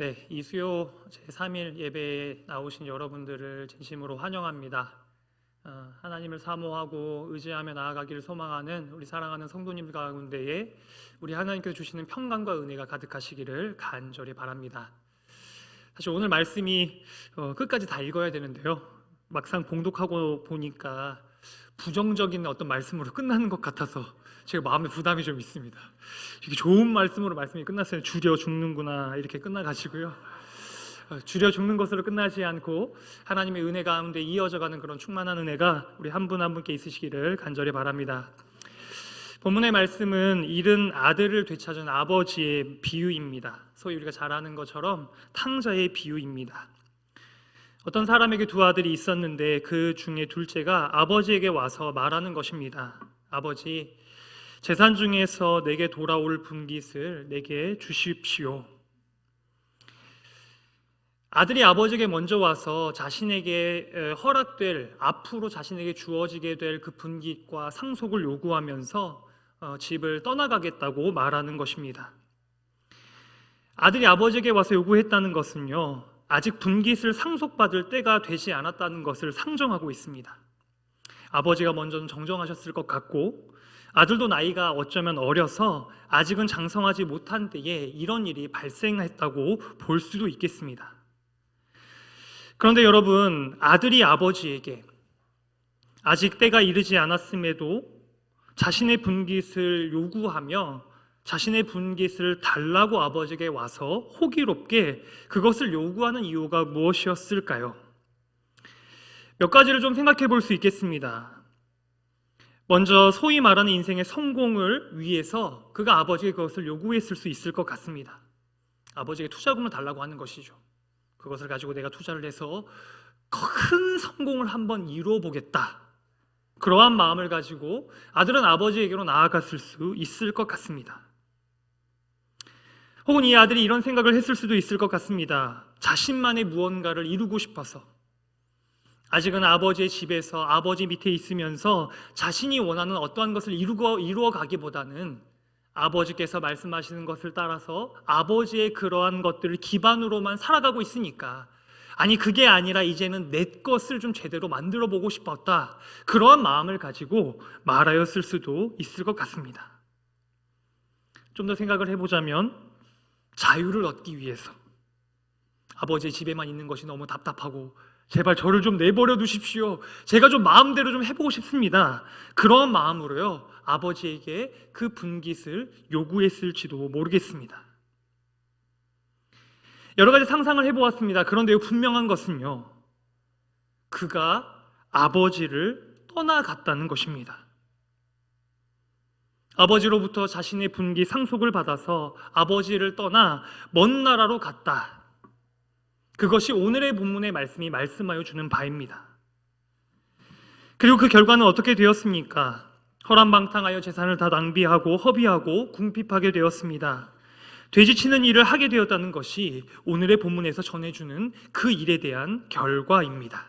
네, 이 수요 제3일 예배에 나오신 여러분들을 진심으로 환영합니다. 어, 하나님을 사모하고 의지하며 나아가기를 소망하는 우리 사랑하는 성도님 가운데에 우리 하나님께서 주시는 평강과 은혜가 가득하시기를 간절히 바랍니다. 사실 오늘 말씀이 어, 끝까지 다 읽어야 되는데요. 막상 봉독하고 보니까 부정적인 어떤 말씀으로 끝나는 것 같아서 제가 마음에 부담이 좀 있습니다. 이게 좋은 말씀으로 말씀이 끝났어요. 줄여 죽는구나 이렇게 끝나가지고요. 어, 줄여 죽는 것으로 끝나지 않고 하나님의 은혜 가운데 이어져가는 그런 충만한 은혜가 우리 한분한 분께 있으시기를 간절히 바랍니다. 본문의 말씀은 잃은 아들을 되찾은 아버지의 비유입니다. 소위 우리가 잘 아는 것처럼 탕자의 비유입니다. 어떤 사람에게 두 아들이 있었는데 그 중에 둘째가 아버지에게 와서 말하는 것입니다. 아버지, 재산 중에서 내게 돌아올 분깃을 내게 주십시오. 아들이 아버지에게 먼저 와서 자신에게 허락될 앞으로 자신에게 주어지게 될 그 분깃과 상속을 요구하면서 어, 집을 떠나가겠다고 말하는 것입니다. 아들이 아버지에게 와서 요구했다는 것은요, 아직 분깃을 상속받을 때가 되지 않았다는 것을 상정하고 있습니다. 아버지가 먼저 정정하셨을 것 같고, 아들도 나이가 어쩌면 어려서 아직은 장성하지 못한 때에 이런 일이 발생했다고 볼 수도 있겠습니다. 그런데 여러분, 아들이 아버지에게 아직 때가 이르지 않았음에도 자신의 분깃을 요구하며 자신의 분깃을 달라고 아버지에게 와서 호기롭게 그것을 요구하는 이유가 무엇이었을까요? 몇 가지를 좀 생각해 볼 수 있겠습니다. 먼저 소위 말하는 인생의 성공을 위해서 그가 아버지에게 그것을 요구했을 수 있을 것 같습니다. 아버지에게 투자금을 달라고 하는 것이죠. 그것을 가지고 내가 투자를 해서 큰 성공을 한번 이루어 보겠다. 그러한 마음을 가지고 아들은 아버지에게로 나아갔을 수 있을 것 같습니다. 혹은 이 아들이 이런 생각을 했을 수도 있을 것 같습니다. 자신만의 무언가를 이루고 싶어서 아직은 아버지의 집에서 아버지 밑에 있으면서 자신이 원하는 어떠한 것을 이루어, 이루어 가기보다는 아버지께서 말씀하시는 것을 따라서 아버지의 그러한 것들을 기반으로만 살아가고 있으니까 아니 그게 아니라 이제는 내 것을 좀 제대로 만들어 보고 싶었다. 그러한 마음을 가지고 말하였을 수도 있을 것 같습니다. 좀 더 생각을 해보자면 자유를 얻기 위해서 아버지의 집에만 있는 것이 너무 답답하고 제발 저를 좀 내버려 두십시오. 제가 좀 마음대로 좀 해보고 싶습니다. 그런 마음으로요 아버지에게 그 분깃을 요구했을지도 모르겠습니다. 여러 가지 상상을 해보았습니다. 그런데 분명한 것은요, 그가 아버지를 떠나갔다는 것입니다. 아버지로부터 자신의 분기 상속을 받아서 아버지를 떠나 먼 나라로 갔다. 그것이 오늘의 본문의 말씀이 말씀하여 주는 바입니다. 그리고 그 결과는 어떻게 되었습니까? 허람방탕하여 재산을 다 낭비하고 허비하고 궁핍하게 되었습니다. 돼지치는 일을 하게 되었다는 것이 오늘의 본문에서 전해주는 그 일에 대한 결과입니다.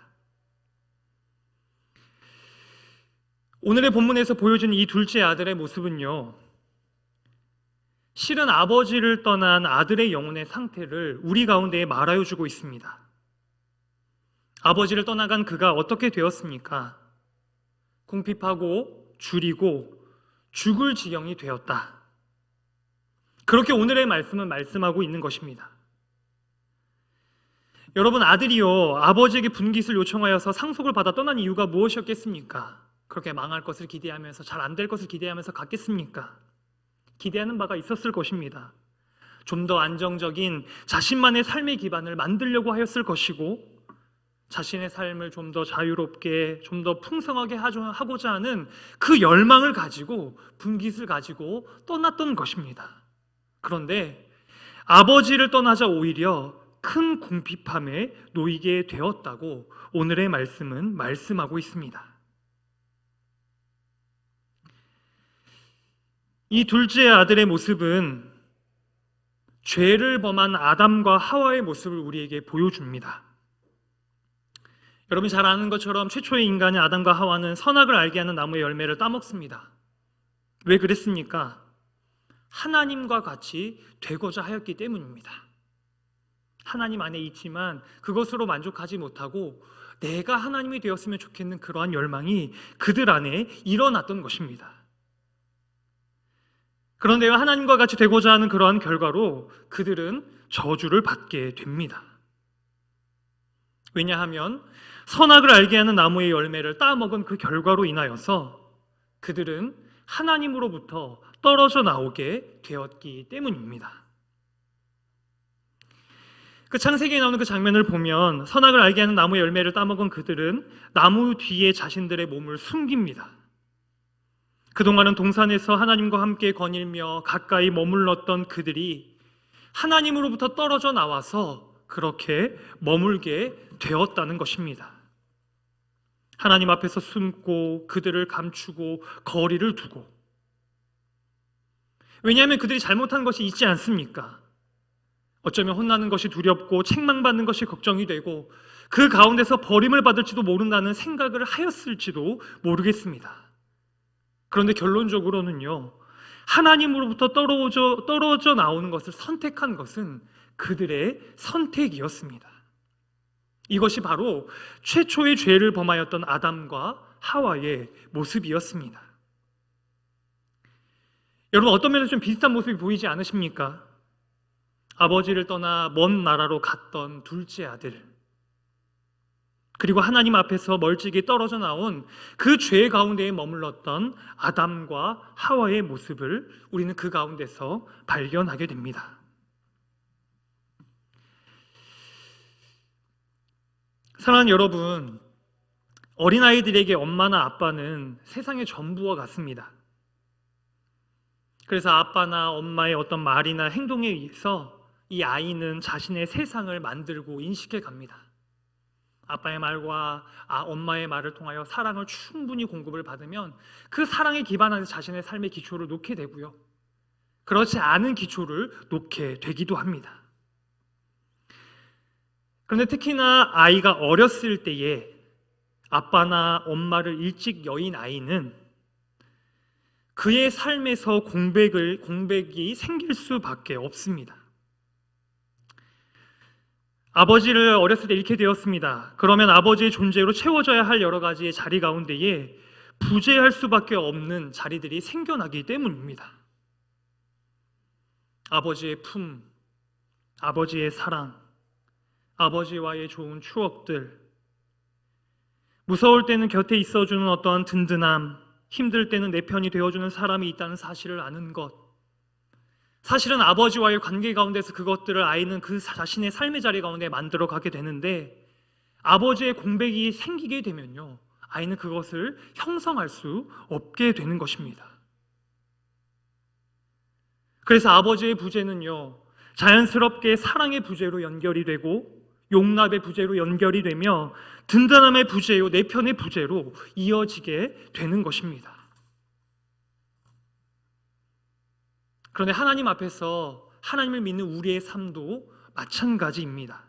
오늘의 본문에서 보여준 이 둘째 아들의 모습은요, 실은 아버지를 떠난 아들의 영혼의 상태를 우리 가운데에 말하여 주고 있습니다. 아버지를 떠나간 그가 어떻게 되었습니까? 궁핍하고 줄이고 죽을 지경이 되었다. 그렇게 오늘의 말씀은 말씀하고 있는 것입니다. 여러분 아들이요 아버지에게 분깃을 요청하여서 상속을 받아 떠난 이유가 무엇이었겠습니까? 그렇게 망할 것을 기대하면서 잘 안 될 것을 기대하면서 갔겠습니까? 기대하는 바가 있었을 것입니다. 좀 더 안정적인 자신만의 삶의 기반을 만들려고 하였을 것이고 자신의 삶을 좀 더 자유롭게 좀 더 풍성하게 하고자 하는 그 열망을 가지고 분깃을 가지고 떠났던 것입니다. 그런데 아버지를 떠나자 오히려 큰 궁핍함에 놓이게 되었다고 오늘의 말씀은 말씀하고 있습니다. 이 둘째 아들의 모습은 죄를 범한 아담과 하와의 모습을 우리에게 보여줍니다. 여러분이 잘 아는 것처럼 최초의 인간의 아담과 하와는 선악을 알게 하는 나무의 열매를 따먹습니다. 왜 그랬습니까? 하나님과 같이 되고자 하였기 때문입니다. 하나님 안에 있지만 그것으로 만족하지 못하고 내가 하나님이 되었으면 좋겠는 그러한 열망이 그들 안에 일어났던 것입니다. 그런데 하나님과 같이 되고자 하는 그러한 결과로 그들은 저주를 받게 됩니다. 왜냐하면 선악을 알게 하는 나무의 열매를 따먹은 그 결과로 인하여서 그들은 하나님으로부터 떨어져 나오게 되었기 때문입니다. 그 창세기에 나오는 그 장면을 보면 선악을 알게 하는 나무의 열매를 따먹은 그들은 나무 뒤에 자신들의 몸을 숨깁니다. 그동안은 동산에서 하나님과 함께 거닐며 가까이 머물렀던 그들이 하나님으로부터 떨어져 나와서 그렇게 머물게 되었다는 것입니다. 하나님 앞에서 숨고 그들을 감추고 거리를 두고 왜냐하면 그들이 잘못한 것이 있지 않습니까? 어쩌면 혼나는 것이 두렵고 책망받는 것이 걱정이 되고 그 가운데서 버림을 받을지도 모른다는 생각을 하였을지도 모르겠습니다. 그런데 결론적으로는요, 하나님으로부터 떨어져, 떨어져 나오는 것을 선택한 것은 그들의 선택이었습니다. 이것이 바로 최초의 죄를 범하였던 아담과 하와의 모습이었습니다. 여러분 어떤 면에서 좀 비슷한 모습이 보이지 않으십니까? 아버지를 떠나 먼 나라로 갔던 둘째 아들 그리고 하나님 앞에서 멀찍이 떨어져 나온 그 죄 가운데에 머물렀던 아담과 하와의 모습을 우리는 그 가운데서 발견하게 됩니다. 사랑하는 여러분, 어린아이들에게 엄마나 아빠는 세상의 전부와 같습니다. 그래서 아빠나 엄마의 어떤 말이나 행동에 의해서 이 아이는 자신의 세상을 만들고 인식해 갑니다. 아빠의 말과 아, 엄마의 말을 통하여 사랑을 충분히 공급을 받으면 그 사랑에 기반한 자신의 삶의 기초를 놓게 되고요. 그렇지 않은 기초를 놓게 되기도 합니다. 그런데 특히나 아이가 어렸을 때에 아빠나 엄마를 일찍 여인 아이는 그의 삶에서 공백을 공백이 생길 수밖에 없습니다. 아버지를 어렸을 때 잃게 되었습니다. 그러면 아버지의 존재로 채워져야 할 여러 가지의 자리 가운데에 부재할 수밖에 없는 자리들이 생겨나기 때문입니다. 아버지의 품, 아버지의 사랑, 아버지와의 좋은 추억들, 무서울 때는 곁에 있어주는 어떠한 든든함, 힘들 때는 내 편이 되어주는 사람이 있다는 사실을 아는 것. 사실은 아버지와의 관계 가운데서 그것들을 아이는 그 자신의 삶의 자리 가운데 만들어 가게 되는데 아버지의 공백이 생기게 되면요. 아이는 그것을 형성할 수 없게 되는 것입니다. 그래서 아버지의 부재는요. 자연스럽게 사랑의 부재로 연결이 되고 용납의 부재로 연결이 되며 든든함의 부재요 내 편의 부재로 이어지게 되는 것입니다. 그런데 하나님 앞에서 하나님을 믿는 우리의 삶도 마찬가지입니다.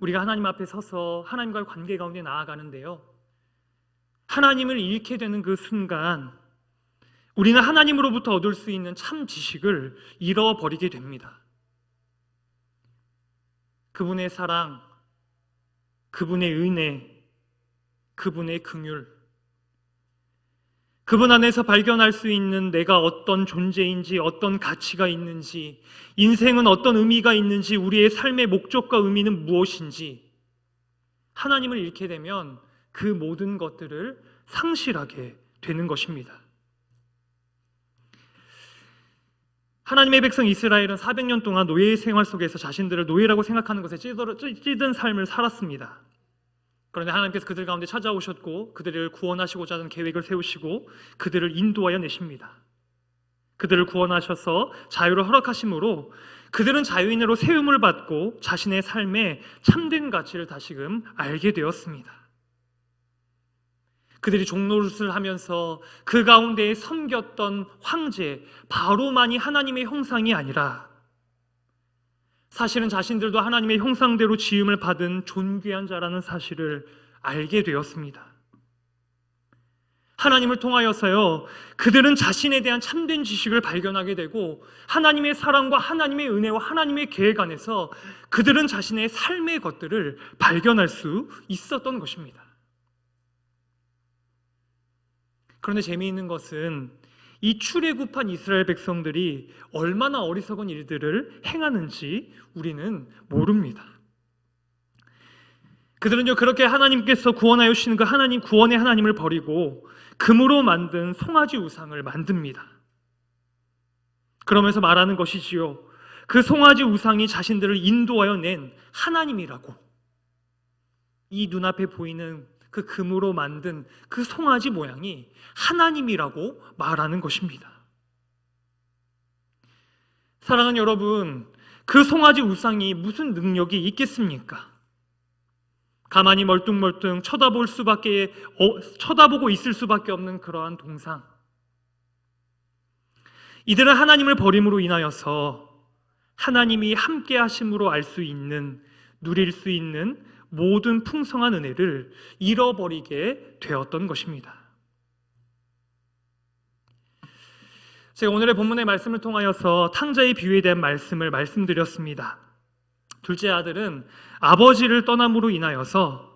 우리가 하나님 앞에 서서 하나님과의 관계 가운데 나아가는데요. 하나님을 잃게 되는 그 순간 우리는 하나님으로부터 얻을 수 있는 참 지식을 잃어버리게 됩니다. 그분의 사랑, 그분의 은혜, 그분의 긍휼, 그분 안에서 발견할 수 있는 내가 어떤 존재인지, 어떤 가치가 있는지, 인생은 어떤 의미가 있는지, 우리의 삶의 목적과 의미는 무엇인지, 하나님을 잃게 되면 그 모든 것들을 상실하게 되는 것입니다. 하나님의 백성 이스라엘은 400년 동안 노예 생활 속에서 자신들을 노예라고 생각하는 것에 찌든 삶을 살았습니다. 그런데 하나님께서 그들 가운데 찾아오셨고 그들을 구원하시고자 하는 계획을 세우시고 그들을 인도하여 내십니다. 그들을 구원하셔서 자유를 허락하심으로 그들은 자유인으로 세움을 받고 자신의 삶에 참된 가치를 다시금 알게 되었습니다. 그들이 종노릇을 하면서 그 가운데에 섬겼던 황제 바로만이 하나님의 형상이 아니라 사실은 자신들도 하나님의 형상대로 지음을 받은 존귀한 자라는 사실을 알게 되었습니다. 하나님을 통하여서요, 그들은 자신에 대한 참된 지식을 발견하게 되고, 하나님의 사랑과 하나님의 은혜와 하나님의 계획 안에서 그들은 자신의 삶의 것들을 발견할 수 있었던 것입니다. 그런데 재미있는 것은 이 출애굽한 이스라엘 백성들이 얼마나 어리석은 일들을 행하는지 우리는 모릅니다. 그들은요 그렇게 하나님께서 구원하여 주시는 그 하나님 구원의 하나님을 버리고 금으로 만든 송아지 우상을 만듭니다. 그러면서 말하는 것이지요. 그 송아지 우상이 자신들을 인도하여 낸 하나님이라고. 이 눈앞에 보이는 그 금으로 만든 그 송아지 모양이 하나님이라고 말하는 것입니다. 사랑하는 여러분, 그 송아지 우상이 무슨 능력이 있겠습니까? 가만히 멀뚱멀뚱 쳐다볼 수밖에 어, 쳐다보고 있을 수밖에 없는 그러한 동상. 이들은 하나님을 버림으로 인하여서 하나님이 함께 하심으로 알 수 있는 누릴 수 있는 모든 풍성한 은혜를 잃어버리게 되었던 것입니다. 제가 오늘의 본문의 말씀을 통하여서 탕자의 비유에 대한 말씀을 말씀드렸습니다. 둘째 아들은 아버지를 떠남으로 인하여서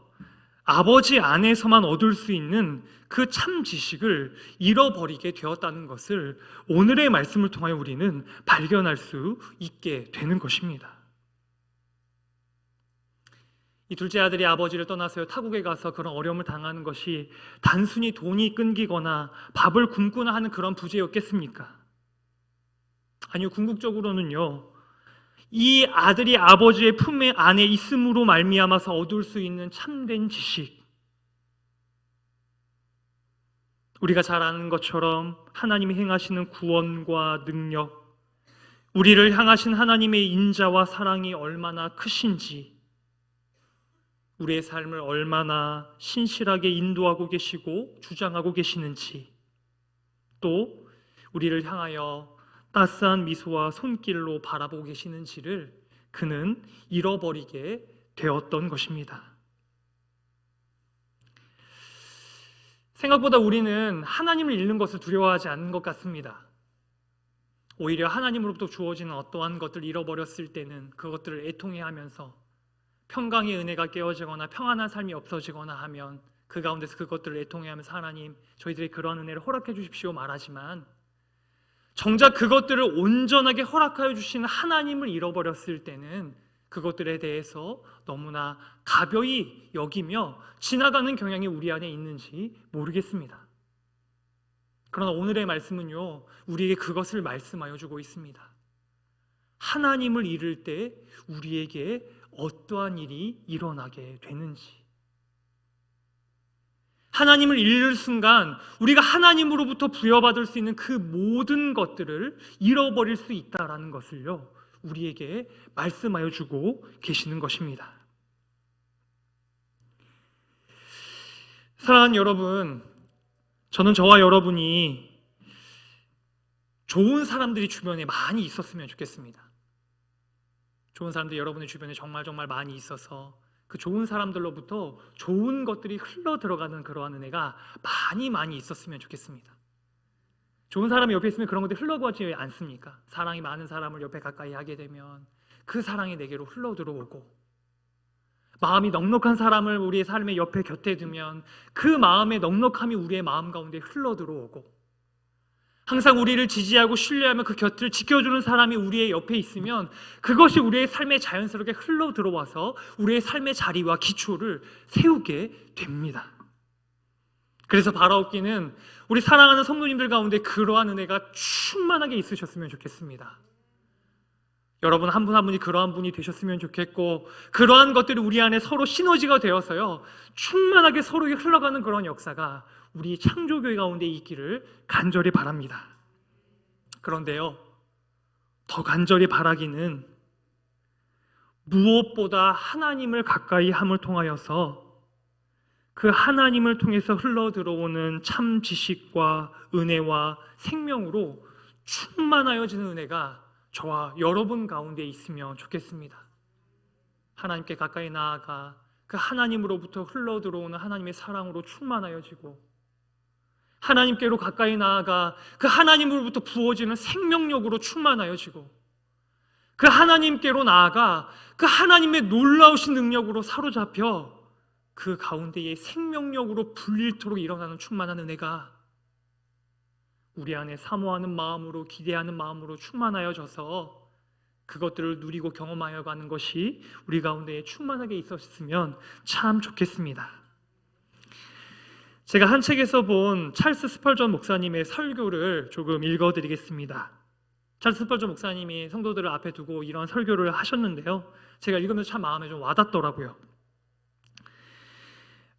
아버지 안에서만 얻을 수 있는 그 참 지식을 잃어버리게 되었다는 것을 오늘의 말씀을 통하여 우리는 발견할 수 있게 되는 것입니다. 이 둘째 아들이 아버지를 떠나서 타국에 가서 그런 어려움을 당하는 것이 단순히 돈이 끊기거나 밥을 굶거나 하는 그런 부재였겠습니까? 아니요, 궁극적으로는요. 이 아들이 아버지의 품에 안에 있음으로 말미암아서 얻을 수 있는 참된 지식. 우리가 잘 아는 것처럼 하나님이 행하시는 구원과 능력, 우리를 향하신 하나님의 인자와 사랑이 얼마나 크신지, 우리의 삶을 얼마나 신실하게 인도하고 계시고 주장하고 계시는지, 또 우리를 향하여 따스한 미소와 손길로 바라보고 계시는지를 그는 잃어버리게 되었던 것입니다. 생각보다 우리는 하나님을 잃는 것을 두려워하지 않는 것 같습니다. 오히려 하나님으로부터 주어지는 어떠한 것을 잃어버렸을 때는 그것들을 애통해 하면서 평강의 은혜가 깨어지거나 평안한 삶이 없어지거나 하면 그 가운데서 그것들을 애통해 하면서 하나님 저희들의 그러한 은혜를 허락해 주십시오 말하지만 정작 그것들을 온전하게 허락하여 주시는 하나님을 잃어버렸을 때는 그것들에 대해서 너무나 가벼이 여기며 지나가는 경향이 우리 안에 있는지 모르겠습니다. 그러나 오늘의 말씀은요, 우리에게 그것을 말씀하여 주고 있습니다. 하나님을 잃을 때 우리에게 어떠한 일이 일어나게 되는지. 하나님을 잃을 순간 우리가 하나님으로부터 부여받을 수 있는 그 모든 것들을 잃어버릴 수 있다라는 것을요. 우리에게 말씀하여 주고 계시는 것입니다. 사랑하는 여러분, 저는 저와 여러분이 좋은 사람들이 주변에 많이 있었으면 좋겠습니다. 좋은 사람들이 여러분의 주변에 정말 정말 많이 있어서 그 좋은 사람들로부터 좋은 것들이 흘러 들어가는 그러한 은혜가 많이 많이 있었으면 좋겠습니다. 좋은 사람이 옆에 있으면 그런 것들이 흘러가지 않습니까? 사랑이 많은 사람을 옆에 가까이 하게 되면 그 사랑이 내게로 흘러 들어오고 마음이 넉넉한 사람을 우리의 삶의 옆에 곁에 두면 그 마음의 넉넉함이 우리의 마음 가운데 흘러 들어오고 항상 우리를 지지하고 신뢰하며 그 곁을 지켜주는 사람이 우리의 옆에 있으면 그것이 우리의 삶에 자연스럽게 흘러 들어와서 우리의 삶의 자리와 기초를 세우게 됩니다. 그래서 바라옵기는 우리 사랑하는 성도님들 가운데 그러한 은혜가 충만하게 있으셨으면 좋겠습니다. 여러분 한 분 한 분이 그러한 분이 되셨으면 좋겠고 그러한 것들이 우리 안에 서로 시너지가 되어서요 충만하게 서로에 흘러가는 그런 역사가 우리 창조교회 가운데 있기를 간절히 바랍니다. 그런데요 더 간절히 바라기는 무엇보다 하나님을 가까이 함을 통하여서 그 하나님을 통해서 흘러 들어오는 참 지식과 은혜와 생명으로 충만하여지는 은혜가 저와 여러분 가운데 있으면 좋겠습니다. 하나님께 가까이 나아가 그 하나님으로부터 흘러 들어오는 하나님의 사랑으로 충만하여지고 하나님께로 가까이 나아가 그 하나님으로부터 부어지는 생명력으로 충만하여지고 그 하나님께로 나아가 그 하나님의 놀라우신 능력으로 사로잡혀 그 가운데에 생명력으로 불릴토록 일어나는 충만한 은혜가 우리 안에 사모하는 마음으로 기대하는 마음으로 충만하여 져서 그것들을 누리고 경험하여 가는 것이 우리 가운데에 충만하게 있었으면 참 좋겠습니다. 제가 한 책에서 본 찰스 스펄전 목사님의 설교를 조금 읽어드리겠습니다. 찰스 스펄전 목사님이 성도들을 앞에 두고 이런 설교를 하셨는데요. 제가 읽으면서 참 마음에 좀 와닿더라고요.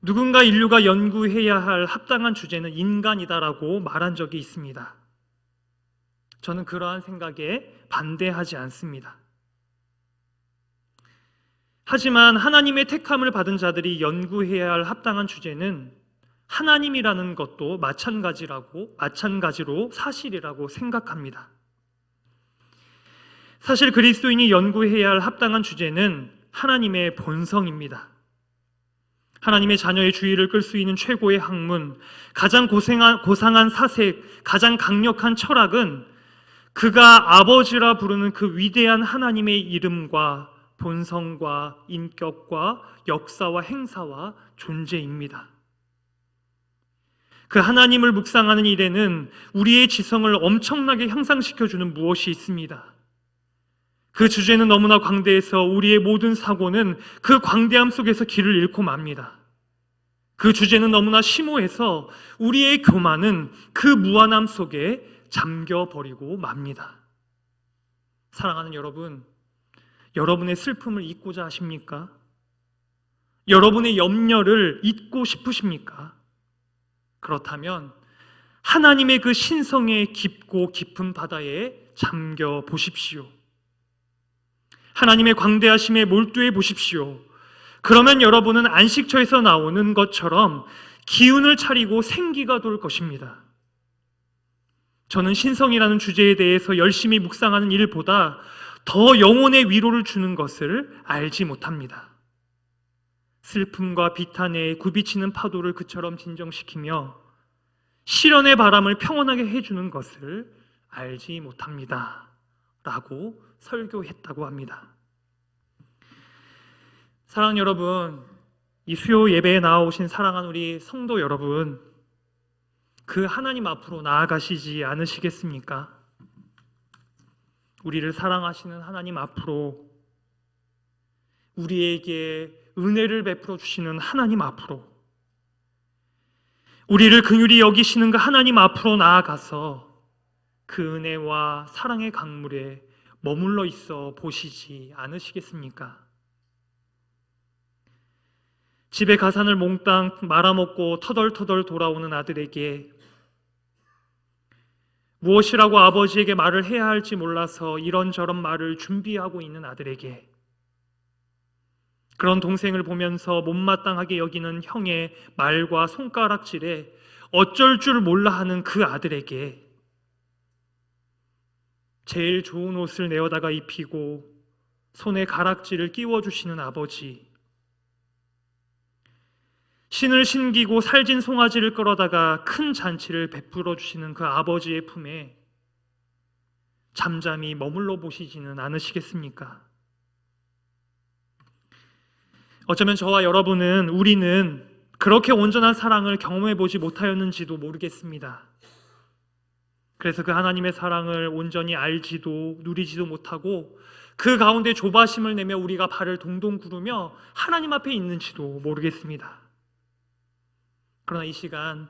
누군가 인류가 연구해야 할 합당한 주제는 인간이다라고 말한 적이 있습니다. 저는 그러한 생각에 반대하지 않습니다. 하지만 하나님의 택함을 받은 자들이 연구해야 할 합당한 주제는 하나님이라는 것도 마찬가지라고 마찬가지로 사실이라고 생각합니다. 사실 그리스도인이 연구해야 할 합당한 주제는 하나님의 본성입니다. 하나님의 자녀의 주의를 끌 수 있는 최고의 학문, 가장 고생한, 고상한 사색, 가장 강력한 철학은 그가 아버지라 부르는 그 위대한 하나님의 이름과 본성과 인격과 역사와 행사와 존재입니다. 그 하나님을 묵상하는 일에는 우리의 지성을 엄청나게 향상시켜주는 무엇이 있습니다. 그 주제는 너무나 광대해서 우리의 모든 사고는 그 광대함 속에서 길을 잃고 맙니다. 그 주제는 너무나 심오해서 우리의 교만은 그 무한함 속에 잠겨버리고 맙니다. 사랑하는 여러분, 여러분의 슬픔을 잊고자 하십니까? 여러분의 염려를 잊고 싶으십니까? 그렇다면 하나님의 그 신성의 깊고 깊은 바다에 잠겨 보십시오. 하나님의 광대하심에 몰두해 보십시오. 그러면 여러분은 안식처에서 나오는 것처럼 기운을 차리고 생기가 돌 것입니다. 저는 신성이라는 주제에 대해서 열심히 묵상하는 일보다 더 영혼의 위로를 주는 것을 알지 못합니다. 슬픔과 비탄에 굽이치는 파도를 그처럼 진정시키며 시련의 바람을 평온하게 해주는 것을 알지 못합니다. 라고 설교했다고 합니다. 사랑 여러분, 이 수요 예배에 나오신 사랑하는 우리 성도 여러분, 그 하나님 앞으로 나아가시지 않으시겠습니까? 우리를 사랑하시는 하나님 앞으로 우리에게 은혜를 베풀어 주시는 하나님 앞으로 우리를 긍휼히 여기시는 그 하나님 앞으로 나아가서 그 은혜와 사랑의 강물에 머물러 있어 보시지 않으시겠습니까? 집에 가산을 몽땅 말아먹고 터덜터덜 돌아오는 아들에게 무엇이라고 아버지에게 말을 해야 할지 몰라서 이런저런 말을 준비하고 있는 아들에게 그런 동생을 보면서 못마땅하게 여기는 형의 말과 손가락질에 어쩔 줄 몰라 하는 그 아들에게 제일 좋은 옷을 내어다가 입히고 손에 가락지를 끼워 주시는 아버지 신을 신기고 살진 송아지를 끌어다가 큰 잔치를 베풀어 주시는 그 아버지의 품에 잠잠히 머물러 보시지는 않으시겠습니까? 어쩌면 저와 여러분은 우리는 그렇게 온전한 사랑을 경험해 보지 못하였는지도 모르겠습니다. 그래서 그 하나님의 사랑을 온전히 알지도 누리지도 못하고 그 가운데 조바심을 내며 우리가 발을 동동 구르며 하나님 앞에 있는지도 모르겠습니다. 그러나 이 시간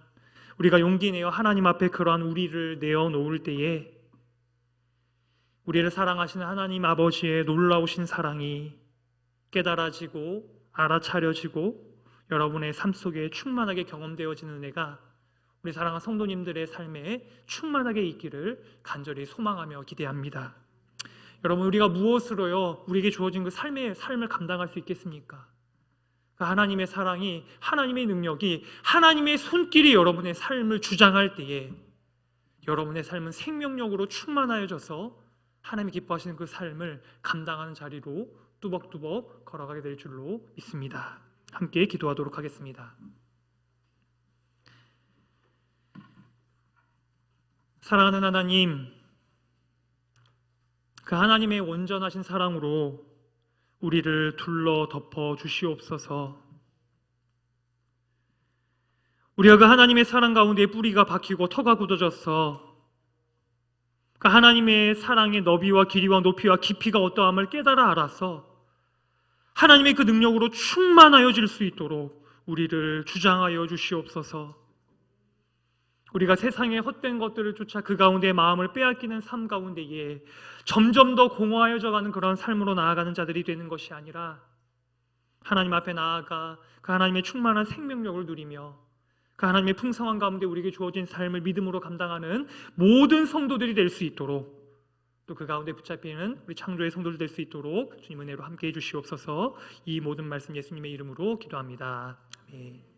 우리가 용기 내어 하나님 앞에 그러한 우리를 내어 놓을 때에 우리를 사랑하시는 하나님 아버지의 놀라우신 사랑이 깨달아지고 알아차려지고 여러분의 삶 속에 충만하게 경험되어지는 은혜가 우리 사랑하는 성도님들의 삶에 충만하게 있기를 간절히 소망하며 기대합니다. 여러분 우리가 무엇으로요 우리에게 주어진 그 삶의 삶을 감당할 수 있겠습니까? 그 하나님의 사랑이 하나님의 능력이 하나님의 손길이 여러분의 삶을 주장할 때에 여러분의 삶은 생명력으로 충만하여져서 하나님이 기뻐하시는 그 삶을 감당하는 자리로 뚜벅뚜벅 걸어가게 될 줄로 믿습니다. 함께 기도하도록 하겠습니다. 사랑하는 하나님, 그 하나님의 온전하신 사랑으로 우리를 둘러 덮어 주시옵소서. 우리가 그 하나님의 사랑 가운데 뿌리가 박히고 터가 굳어져서 그 하나님의 사랑의 너비와 길이와 높이와 깊이가 어떠함을 깨달아 알아서 하나님의 그 능력으로 충만하여 질 수 있도록 우리를 주장하여 주시옵소서. 우리가 세상의 헛된 것들을 쫓아 그 가운데 마음을 빼앗기는 삶 가운데에 점점 더 공허하여져 가는 그런 삶으로 나아가는 자들이 되는 것이 아니라 하나님 앞에 나아가 그 하나님의 충만한 생명력을 누리며 그 하나님의 풍성한 가운데 우리에게 주어진 삶을 믿음으로 감당하는 모든 성도들이 될 수 있도록 또 그 가운데 붙잡히는 우리 창조의 성도들 될 수 있도록 주님 은혜로 함께 해 주시옵소서 이 모든 말씀 예수님의 이름으로 기도합니다. 아멘.